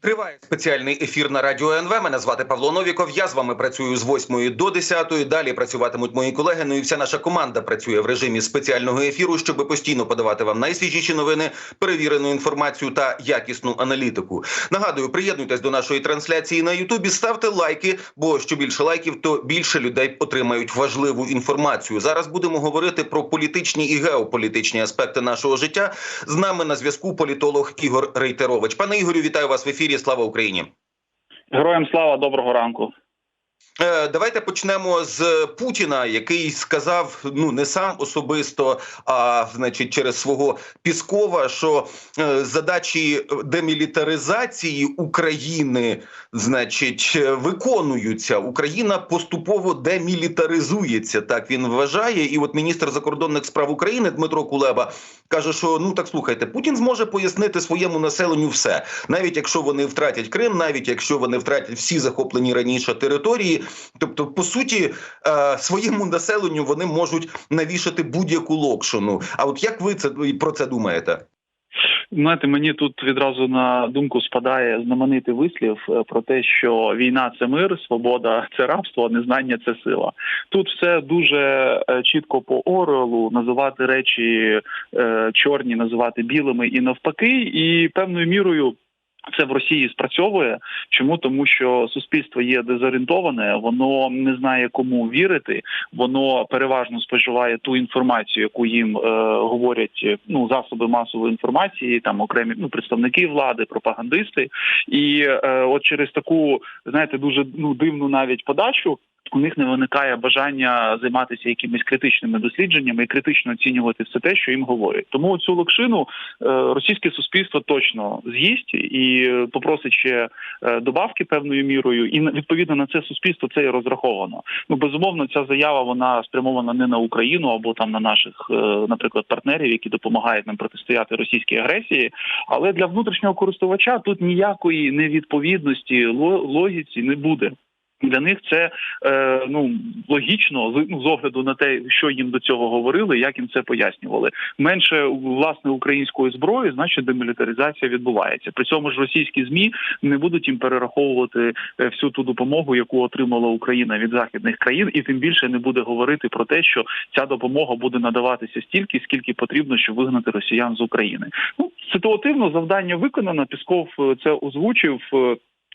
Триває спеціальний ефір на радіо НВ. Мене звати Павло Новіков. Я з вами працюю з 8 до 10. Далі працюватимуть мої колеги. Ну і вся наша команда працює в режимі спеціального ефіру, щоб постійно подавати вам найсвіжіші новини, перевірену інформацію та якісну аналітику. Нагадую, приєднуйтесь до нашої трансляції на Ютубі. Ставте лайки, бо що більше лайків, то більше людей отримають важливу інформацію. Зараз будемо говорити про політичні і геополітичні аспекти нашого життя. З нами на зв'язку політолог Ігор Рейтерович. Пане Ігорю, вітаю вас в ефірі. Слава Україні. Героям слава, доброго ранку. Е, Давайте почнемо з Путіна, який сказав, ну не сам особисто, а значить, через свого Піскова, що е, задачі демілітаризації України, значить, виконуються. Україна поступово демілітаризується. Так він вважає. І от міністр закордонних справ України Дмитро Кулеба каже, що ну так слухайте, Путін зможе пояснити своєму населенню все, навіть якщо вони втратять Крим, навіть якщо вони втратять всі захоплені раніше території. Тобто, по суті, е, своєму населенню вони можуть навішати будь-яку локшину. А от як ви це про це думаєте? Знаєте, мені тут відразу на думку спадає знаменитий вислів е, про те, що війна це мир, свобода це рабство, а незнання це сила. Тут все дуже е, чітко по Орелу називати речі чорні, називати білими і навпаки, і певною мірою. Це в Росії спрацьовує. Чому тому, що суспільство є дезорієнтоване, воно не знає кому вірити, воно переважно споживає ту інформацію, яку їм е, говорять ну засоби масової інформації, там окремі ну представники влади, пропагандисти, і е, от через таку знаєте дуже ну дивну навіть подачу. У них не виникає бажання займатися якимись критичними дослідженнями і критично оцінювати все те, що їм говорять. Тому цю локшину е, російське суспільство точно з'їсть і попросить ще е, добавки певною мірою, і відповідно на це суспільство це і розраховано. Ну безумовно, ця заява вона спрямована не на Україну або там на наших, е, наприклад, партнерів, які допомагають нам протистояти російській агресії. Але для внутрішнього користувача тут ніякої невідповідності ло- логіці не буде. Для них це е, ну логічно з ну, з огляду на те, що їм до цього говорили, як їм це пояснювали. Менше власне української зброї, значить демілітаризація відбувається. При цьому ж російські змі не будуть їм перераховувати е, всю ту допомогу, яку отримала Україна від західних країн, і тим більше не буде говорити про те, що ця допомога буде надаватися стільки, скільки потрібно, щоб вигнати росіян з України. Ну ситуативно завдання виконано. Пісков е, це озвучив.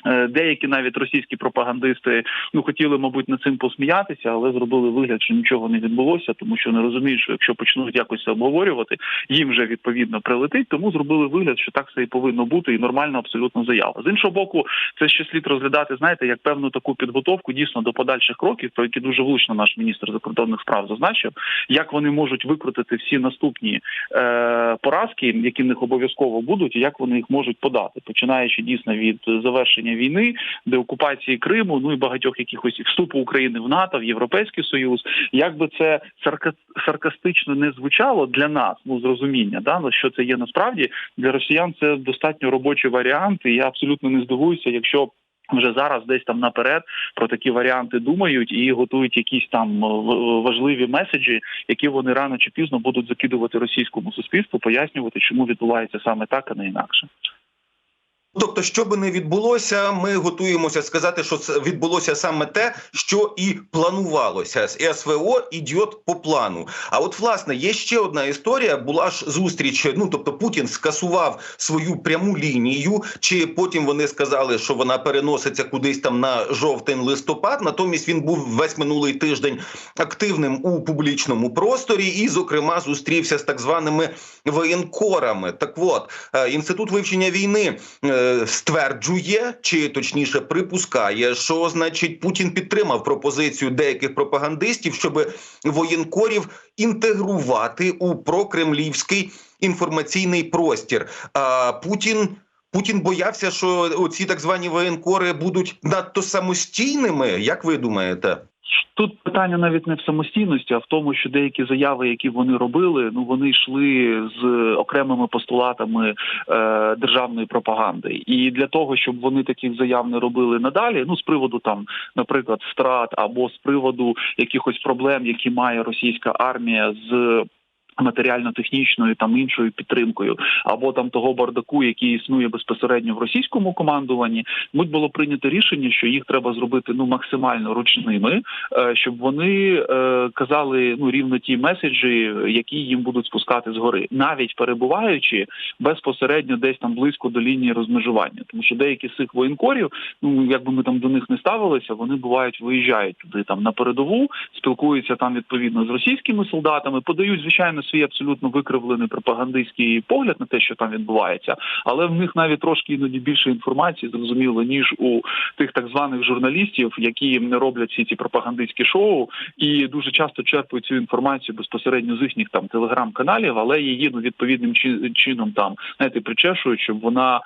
Е, Деякі навіть російські пропагандисти ну хотіли, мабуть, над цим посміятися, але зробили вигляд, що нічого не відбулося, тому що не розуміють, що якщо почнуть якось обговорювати, їм вже відповідно прилетить. Тому зробили вигляд, що так все і повинно бути, і нормальна абсолютно заява. З іншого боку, це ще слід розглядати, знаєте, як певну таку підготовку дійсно до подальших кроків, про які дуже влучно наш міністр закордонних справ зазначив, як вони можуть викрутити всі наступні е, поразки, які в них обов'язково будуть, і як вони їх можуть подати, починаючи дійсно від завершення війни, деокупації Криму, ну і багатьох якихось вступу України в НАТО, в Європейський Союз. Як би це сарка... саркастично не звучало для нас, ну зрозуміння, да що це є насправді для росіян. Це достатньо робочий варіант, і я абсолютно не здивуюся, якщо. Вже зараз десь там наперед про такі варіанти думають і готують якісь там е, важливі меседжі, які вони рано чи пізно будуть закидувати російському суспільству, пояснювати, чому відбувається саме так, а не інакше. Тобто, що би не відбулося, ми готуємося сказати, що це відбулося саме те, що і планувалося. з СВО ідіот по плану. А от власне є ще одна історія. Була ж зустріч. Ну тобто, Путін скасував свою пряму лінію, чи потім вони сказали, що вона переноситься кудись там на жовтень листопад. Натомість він був весь минулий тиждень активним у публічному просторі, і, зокрема, зустрівся з так званими воєнкорами. Так от е, інститут вивчення війни. Стверджує, чи точніше припускає, що значить Путін підтримав пропозицію деяких пропагандистів, щоб воєнкорів інтегрувати у прокремлівський інформаційний простір. А Путін. Путін боявся, що оці так звані воєнкори будуть надто самостійними. Як ви думаєте? Тут питання навіть не в самостійності, а в тому, що деякі заяви, які вони робили, ну вони йшли з окремими постулатами е, державної пропаганди. І для того, щоб вони таких заяв не робили надалі, ну з приводу там, наприклад, страт або з приводу якихось проблем, які має російська армія з Матеріально-технічною там іншою підтримкою, або там того бардаку, який існує безпосередньо в російському командуванні, будь було прийнято рішення, що їх треба зробити ну максимально ручними, е, щоб вони е, казали ну рівно ті меседжі, які їм будуть спускати згори, навіть перебуваючи безпосередньо десь там близько до лінії розмежування, тому що деякі з цих воєнкорів, ну якби ми там до них не ставилися, вони бувають виїжджають туди там на передову, спілкуються там відповідно з російськими солдатами, подають звичайно свій абсолютно викривлений пропагандистський погляд на те, що там відбувається, але в них навіть трошки іноді більше інформації зрозуміло ніж у тих так званих журналістів, які не роблять всі ці пропагандистські шоу, і дуже часто черпають цю інформацію безпосередньо з їхніх там телеграм-каналів, але її ну відповідним чином там знаєте, причешують, щоб вона е,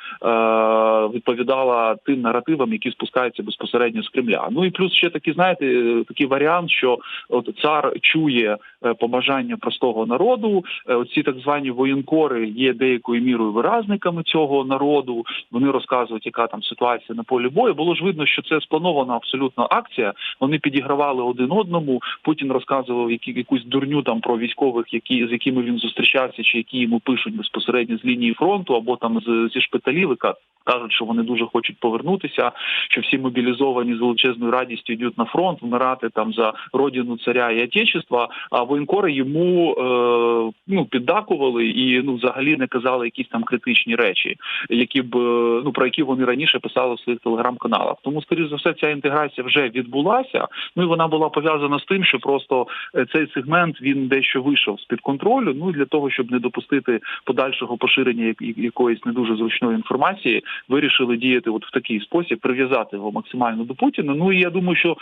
відповідала тим наративам, які спускаються безпосередньо з Кремля. Ну і плюс ще такий, знаєте, е, такий варіант, що от цар чує побажання простого народу. Е, Оці так звані воєнкори є деякою мірою виразниками цього народу. Вони розказують, яка там ситуація на полі бою. Було ж видно, що це спланована абсолютно акція. Вони підігравали один одному. Путін розказував які, якусь дурню там про військових, які з якими він зустрічався, чи які йому пишуть безпосередньо з лінії фронту, або там з зі шпиталів, кажуть, що вони дуже хочуть повернутися, що всі мобілізовані з величезною радістю йдуть на фронт, вмирати там за родину царя і отечества. А воєнкори йому е, ну піддакували і ну взагалі не казали якісь там критичні речі, які б е, ну про які вони раніше писали в своїх телеграм-каналах. Тому, скоріш за все, ця інтеграція вже відбулася. Ну і вона була пов'язана з тим, що просто е, цей сегмент він дещо вийшов з під контролю. Ну для того, щоб не допустити подальшого поширення як- як- якоїсь не дуже зручної інформації, вирішили діяти от в такий спосіб, прив'язати його максимально до Путіна. Ну і я думаю, що.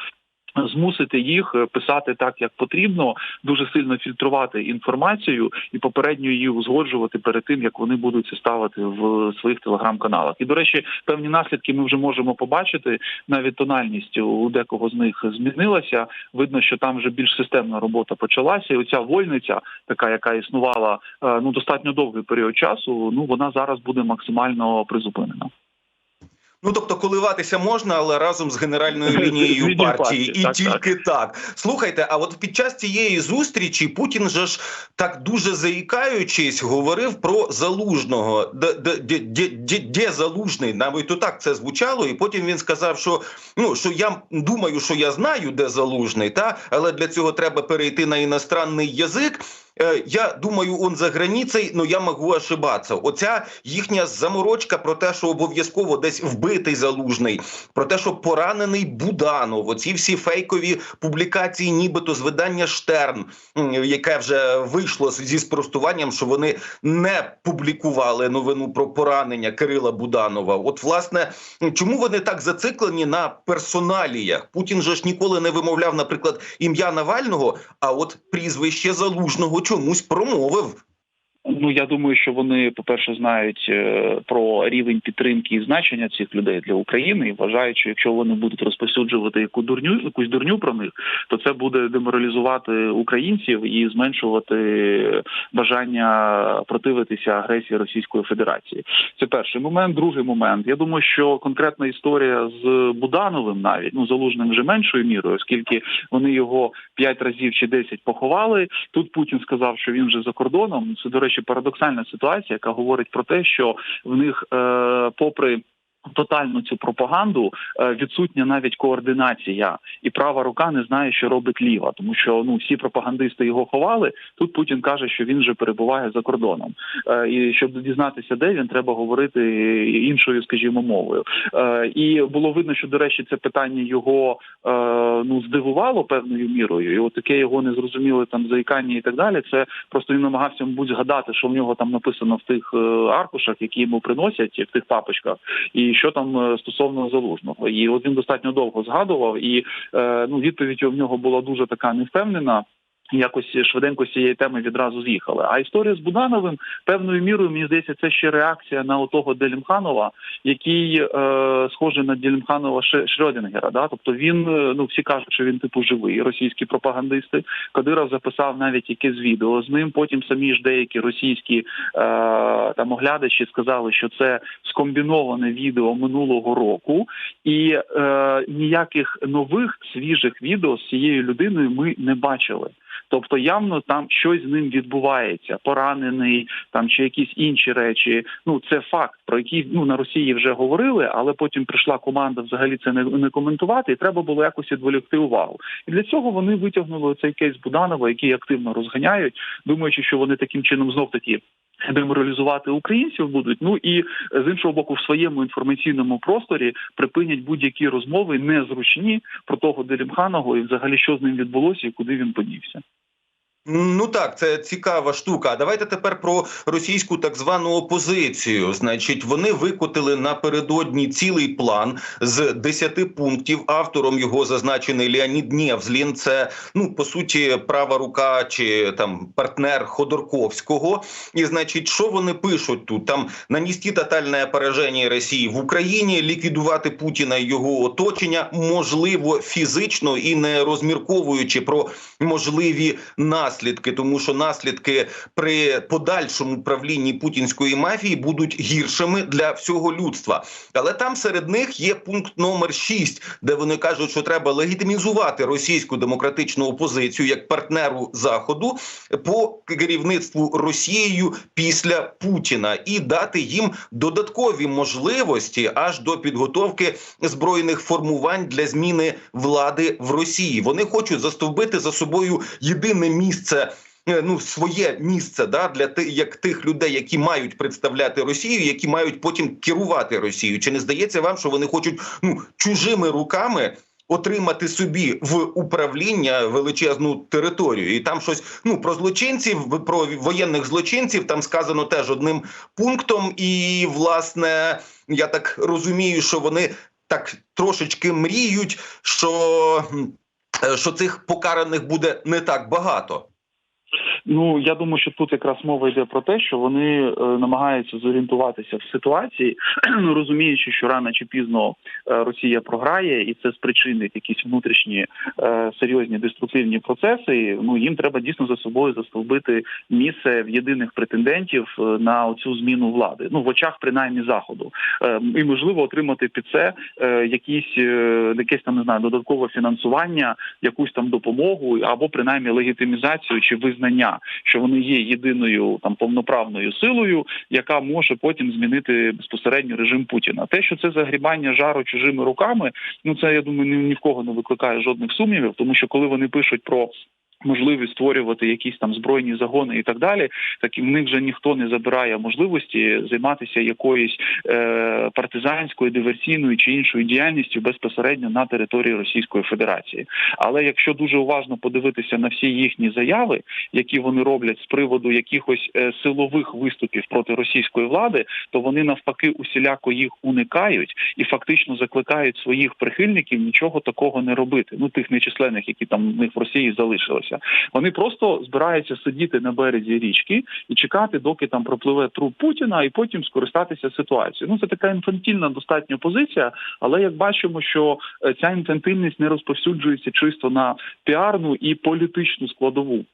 Змусити їх е, писати так, як потрібно, дуже сильно фільтрувати інформацію і попередньо її узгоджувати перед тим, як вони будуть це ставити в своїх телеграм-каналах. І до речі, певні наслідки ми вже можемо побачити. Навіть тональність у декого з них змінилася. Видно, що там вже більш системна робота почалася. І оця вольниця, така яка існувала е, ну достатньо довгий період часу. Ну вона зараз буде максимально призупинена. Ну тобто коливатися можна, але разом з генеральною лінією партії, і так, тільки так. Слухайте, а от під час цієї зустрічі Путін же ж так дуже заїкаючись говорив про залужного. Де залужний? Навіть то так це звучало, і потім він сказав, що ну що я думаю, що я знаю, де залужний, та але для цього треба перейти на іностранний язик. Е, Я думаю, он за границей, но я можу ошибатися. Оця їхня заморочка про те, що обов'язково десь вбитий залужний, про те, що поранений Буданов, оці всі фейкові публікації, нібито з видання Штерн, яке вже вийшло зі спростуванням, що вони не публікували новину про поранення Кирила Буданова. От, власне, чому вони так зациклені на персоналіях? Путін же ж ніколи не вимовляв, наприклад, ім'я Навального, а от прізвище залужного чомусь промовив. Ну я думаю, що вони, по-перше, знають е, про рівень підтримки і значення цих людей для України і вважають, що якщо вони будуть розповсюджувати яку дурню, якусь дурню про них, то це буде деморалізувати українців і зменшувати бажання противитися агресії Російської Федерації. Це перший момент. Другий момент. Я думаю, що конкретна історія з Будановим, навіть ну залужним вже меншою мірою, оскільки вони його п'ять разів чи десять поховали. Тут Путін сказав, що він вже за кордоном. Це до речі, парадоксальна ситуація, яка говорить про те, що в них, е, попри Тотальну цю пропаганду е, відсутня навіть координація, і права рука не знає, що робить ліва, тому що ну всі пропагандисти його ховали. Тут Путін каже, що він вже перебуває за кордоном, Е, і щоб дізнатися, де він треба говорити іншою, скажімо, мовою. Е, І було видно, що до речі, це питання його ну здивувало певною мірою, і от таке його незрозуміле там заїкання і так далі. Це просто він намагався, мабуть, згадати, що в нього там написано в тих аркушах, які йому приносять, в тих папочках, і що там е, стосовно залужного. І от він достатньо довго згадував, і е, ну відповідь у нього була дуже така невпевнена. Якось швиденько з цієї теми відразу з'їхали. А історія з Будановим певною мірою мені здається, це ще реакція на отого Делімханова, який е, схожий на Делімханова Шрёдінгера. Да? Тобто він е, ну всі кажуть, що він типу живий, російські пропагандисти. Кадиров записав навіть якесь відео з ним. Потім самі ж деякі російські е, там оглядачі сказали, що це скомбіноване відео минулого року, і е, ніяких нових свіжих відео з цією людиною ми не бачили. Тобто, явно там щось з ним відбувається, поранений там чи якісь інші речі. Ну це факт, про який ну на Росії вже говорили, але потім прийшла команда взагалі це не, не коментувати, і треба було якось відволікти увагу. І для цього вони витягнули цей кейс Буданова, який активно розганяють, думаючи, що вони таким чином знов таки. Деморалізувати українців будуть, ну і з іншого боку, в своєму інформаційному просторі припинять будь-які розмови незручні про того Делімханого і взагалі що з ним відбулося і куди він подівся. Ну так, це цікава штука. А давайте тепер про російську так звану опозицію. Значить, вони викотили напередодні цілий план з 10 пунктів. Автором його зазначений Леонід Нєвзлін. Це ну по суті права рука чи там партнер Ходорковського. І значить, що вони пишуть тут? Там нанести тотальне пораження Росії в Україні, ліквідувати Путіна і його оточення, можливо, фізично і не розмірковуючи про можливі наслідки тому що наслідки при подальшому правлінні путінської мафії будуть гіршими для всього людства. Але там серед них є пункт номер 6, де вони кажуть, що треба легітимізувати російську демократичну опозицію як партнеру заходу по керівництву Росією після Путіна і дати їм додаткові можливості аж до підготовки збройних формувань для зміни влади в Росії. Вони хочуть застовбити за собою єдине місце місце. Ну, своє місце да для тих, як тих людей, які мають представляти Росію, які мають потім керувати Росією. Чи не здається вам, що вони хочуть ну чужими руками отримати собі в управління величезну територію? І там щось ну про злочинців, про воєнних злочинців там сказано теж одним пунктом. І власне я так розумію, що вони так трошечки мріють, що що цих покараних буде не так багато. Ну я думаю, що тут якраз мова йде про те, що вони е, намагаються зорієнтуватися в ситуації, розуміючи, що рано чи пізно е, Росія програє, і це спричинить якісь внутрішні е, серйозні деструктивні процеси. Ну їм треба дійсно за собою застовбити місце в єдиних претендентів на цю зміну влади. Ну в очах принаймні заходу, е, і можливо отримати під це якісь якесь там не знаю додаткове фінансування, якусь там допомогу або принаймні легітимізацію чи визнання що вони є єдиною там повноправною силою, яка може потім змінити безпосередньо режим Путіна. Те, що це загрібання жару чужими руками, ну це я думаю, ні, в кого не викликає жодних сумнівів, тому що коли вони пишуть про. Можливість створювати якісь там збройні загони і так далі, так і в них вже ніхто не забирає можливості займатися якоюсь е, партизанською, диверсійною чи іншою діяльністю безпосередньо на території Російської Федерації. Але якщо дуже уважно подивитися на всі їхні заяви, які вони роблять з приводу якихось е, силових виступів проти російської влади, то вони навпаки усіляко їх уникають і фактично закликають своїх прихильників нічого такого не робити. Ну тих нечисленних, які там в них в Росії залишилися. Вони просто збираються сидіти на березі річки і чекати, доки там пропливе труп Путіна, і потім скористатися ситуацією. Ну це така інфантільна достатньо позиція, але як бачимо, що ця інфантильність не розповсюджується чисто на піарну і політичну складову.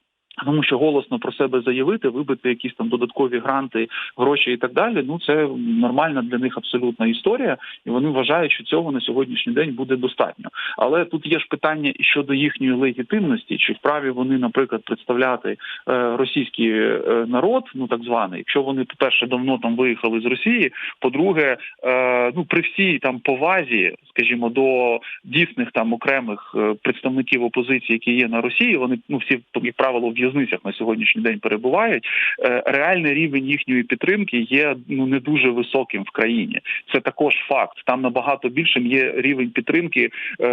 Тому що голосно про себе заявити, вибити якісь там додаткові гранти, гроші і так далі. Ну це нормальна для них абсолютна історія, і вони вважають, що цього на сьогоднішній день буде достатньо. Але тут є ж питання щодо їхньої легітимності, чи вправі вони, наприклад, представляти е, російський е, народ, ну так званий, якщо вони по перше давно там виїхали з Росії. По-друге, е, ну при всій там повазі, скажімо, до дійсних там окремих представників опозиції, які є на Росії, вони ну всі як правило в в'язницях на сьогоднішній день перебувають. Е, реальний рівень їхньої підтримки є ну не дуже високим в країні. Це також факт. Там набагато більшим є рівень підтримки е,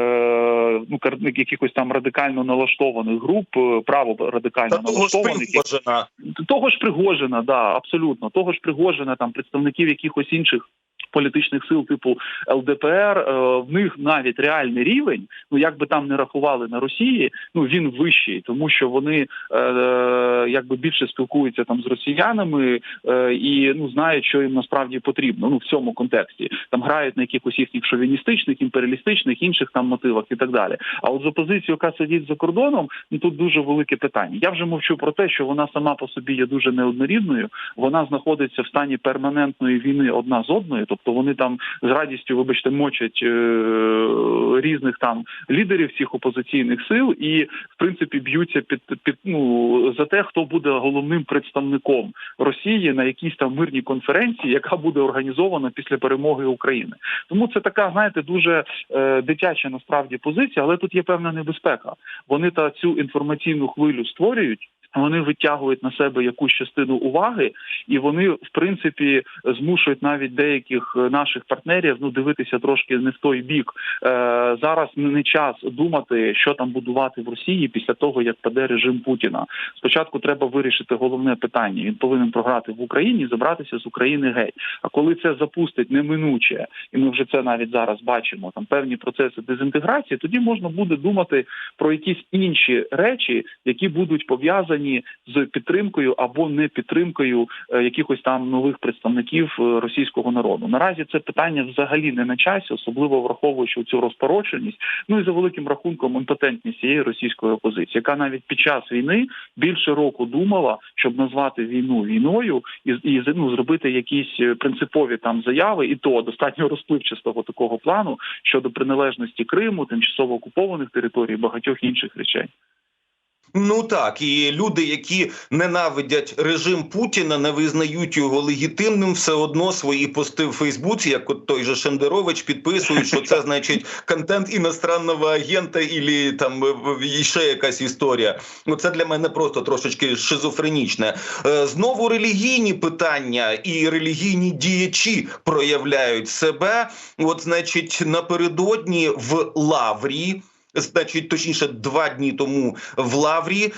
ну якихось там радикально налаштованих груп, е, право радикально Та налаштованих того ж Пригожина. того ж Пригожина, да абсолютно того ж Пригожина, там представників якихось інших. Політичних сил типу ЛДПР в них навіть реальний рівень, ну як би там не рахували на Росії, ну він вищий, тому що вони е, якби більше спілкуються там з росіянами е, і ну знають, що їм насправді потрібно. Ну в цьому контексті там грають на якихось їхніх шовіністичних, імперіалістичних інших там мотивах і так далі. А от з опозицією, яка сидить за кордоном, ну тут дуже велике питання. Я вже мовчу про те, що вона сама по собі є дуже неоднорідною. Вона знаходиться в стані перманентної війни одна з одною, тобто Тобто вони там з радістю, вибачте, мочать е, різних там лідерів цих опозиційних сил, і в принципі б'ються під під ну за те, хто буде головним представником Росії на якійсь там мирній конференції, яка буде організована після перемоги України. Тому це така, знаєте, дуже е, дитяча насправді позиція, але тут є певна небезпека. Вони та цю інформаційну хвилю створюють. Вони витягують на себе якусь частину уваги, і вони, в принципі, змушують навіть деяких е, наших партнерів ну дивитися трошки не в той бік. Е, зараз не час думати, що там будувати в Росії після того, як паде режим Путіна. Спочатку треба вирішити головне питання. Він повинен програти в Україні, забратися з України геть. А коли це запустить неминуче, і ми вже це навіть зараз бачимо. Там певні процеси дезінтеграції, тоді можна буде думати про якісь інші речі, які будуть пов'язані з підтримкою або не підтримкою е, якихось там нових представників е, російського народу. Наразі це питання взагалі не на часі, особливо враховуючи цю розпороченість. Ну і за великим рахунком імпотентність цієї російської опозиції, яка навіть під час війни більше року думала, щоб назвати війну війною і і ну, зробити якісь е, принципові там заяви, і то достатньо розпливчастого такого плану щодо приналежності Криму, тимчасово окупованих територій, багатьох інших речей. Ну так, і люди, які ненавидять режим Путіна, не визнають його легітимним, все одно свої пости в Фейсбуці, як от той же Шендерович, підписують, що це значить контент іностранного агента, і там ще якась історія. Ну це для мене просто трошечки шизофренічне. Е, Знову релігійні питання і релігійні діячі проявляють себе. От, значить, напередодні в Лаврі. Значить, точніше, два дні тому в Лаврі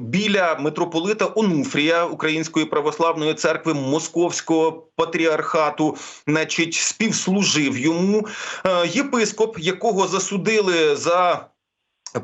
біля митрополита Онуфрія Української православної церкви Московського патріархату, значить, співслужив йому е, єпископ, якого засудили за.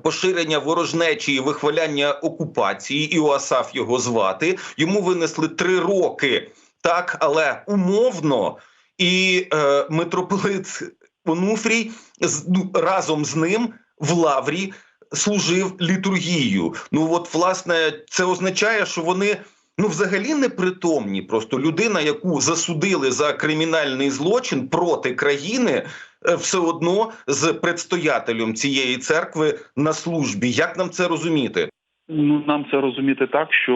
Поширення ворожнечі і вихваляння окупації, Іоасаф його звати. Йому винесли три роки, так, але умовно, і е, митрополит Онуфрій з, ну, разом з ним в лаврі служив літургією. Ну от власне це означає, що вони ну взагалі непритомні. Просто людина, яку засудили за кримінальний злочин проти країни, е, все одно з предстоятелем цієї церкви на службі. Як нам це розуміти? Ну нам це розуміти так, що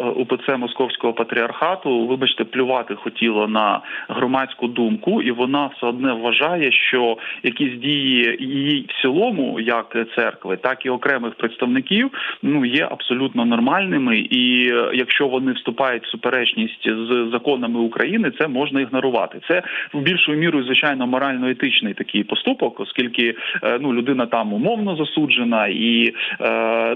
е, УПЦ Московського патріархату, вибачте, плювати хотіло на громадську думку, і вона все одне вважає, що якісь дії її в цілому, як церкви, так і окремих представників, ну є абсолютно нормальними. І е, якщо вони вступають в суперечність з законами України, це можна ігнорувати. Це в більшою мірою, звичайно, морально-етичний такий поступок, оскільки е, ну людина там умовно засуджена, і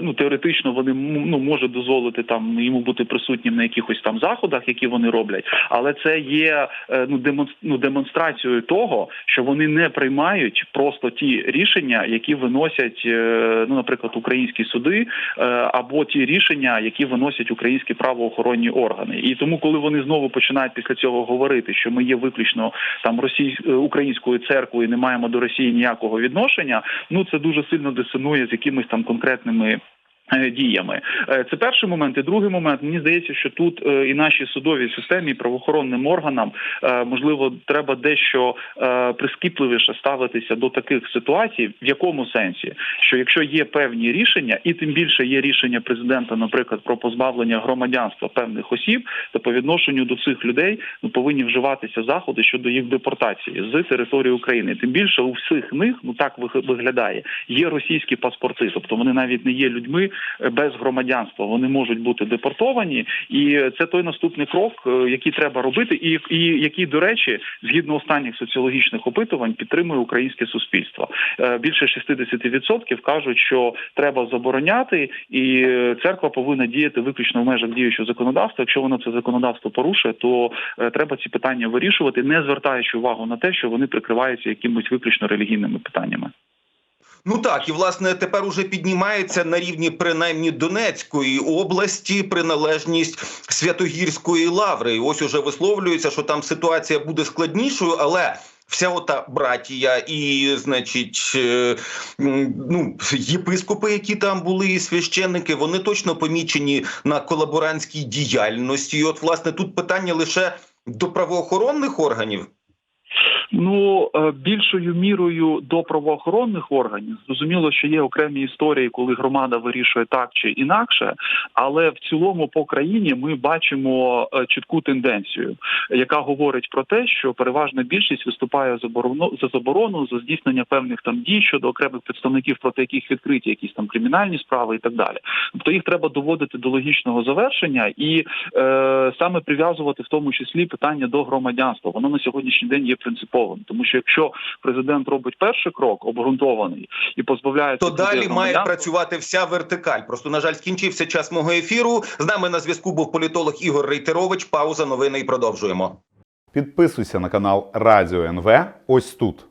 ну теоретично вони ну можуть дозволити там йому бути присутнім на якихось там заходах, які вони роблять, але це є ну демонстр... ну, демонстрацією того, що вони не приймають просто ті рішення, які виносять, ну наприклад, українські суди, або ті рішення, які виносять українські правоохоронні органи. І тому, коли вони знову починають після цього говорити, що ми є виключно там російсь... українською церквою, і не маємо до Росії ніякого відношення, ну це дуже сильно дисонує з якимись там конкретними. Діями це перший момент. І другий момент мені здається, що тут і нашій судовій системі, і правоохоронним органам можливо треба дещо прискіпливіше ставитися до таких ситуацій, в якому сенсі, що якщо є певні рішення, і тим більше є рішення президента, наприклад, про позбавлення громадянства певних осіб, то по відношенню до цих людей ну повинні вживатися заходи щодо їх депортації з території України. Тим більше у всіх них ну так виглядає. Є російські паспорти, тобто вони навіть не є людьми без громадянства. Вони можуть бути депортовані, і це той наступний крок, який треба робити, і і який, до речі, згідно останніх соціологічних опитувань, підтримує українське суспільство. Більше 60% кажуть, що треба забороняти, і церква повинна діяти виключно в межах діючого законодавства. Якщо вона це законодавство порушує, то треба ці питання вирішувати, не звертаючи увагу на те, що вони прикриваються якимись виключно релігійними питаннями. Ну так і власне тепер уже піднімається на рівні принаймні Донецької області приналежність Святогірської лаври. І Ось уже висловлюється, що там ситуація буде складнішою, але. Вся ота братія, і, значить, ну єпископи, які там були, і священники, вони точно помічені на колаборантській діяльності. І От, власне, тут питання лише до правоохоронних органів. Ну е, більшою мірою до правоохоронних органів зрозуміло, що є окремі історії, коли громада вирішує так чи інакше, але в цілому по країні ми бачимо е, чітку тенденцію, яка говорить про те, що переважна більшість виступає за за заборону за здійснення певних там дій щодо окремих представників, проти яких відкриті якісь там кримінальні справи і так далі. Тобто їх треба доводити до логічного завершення і е, саме прив'язувати в тому числі питання до громадянства. Воно на сьогоднішній день є принциповим, тому що якщо президент робить перший крок обґрунтований і позбавляє То далі має громадянства, працювати вся вертикаль. Просто на жаль, скінчився час мого ефіру. З нами на зв'язку був політолог Ігор Рейтерович. Пауза новини і продовжуємо. Підписуйся на канал Радіо НВ ось тут.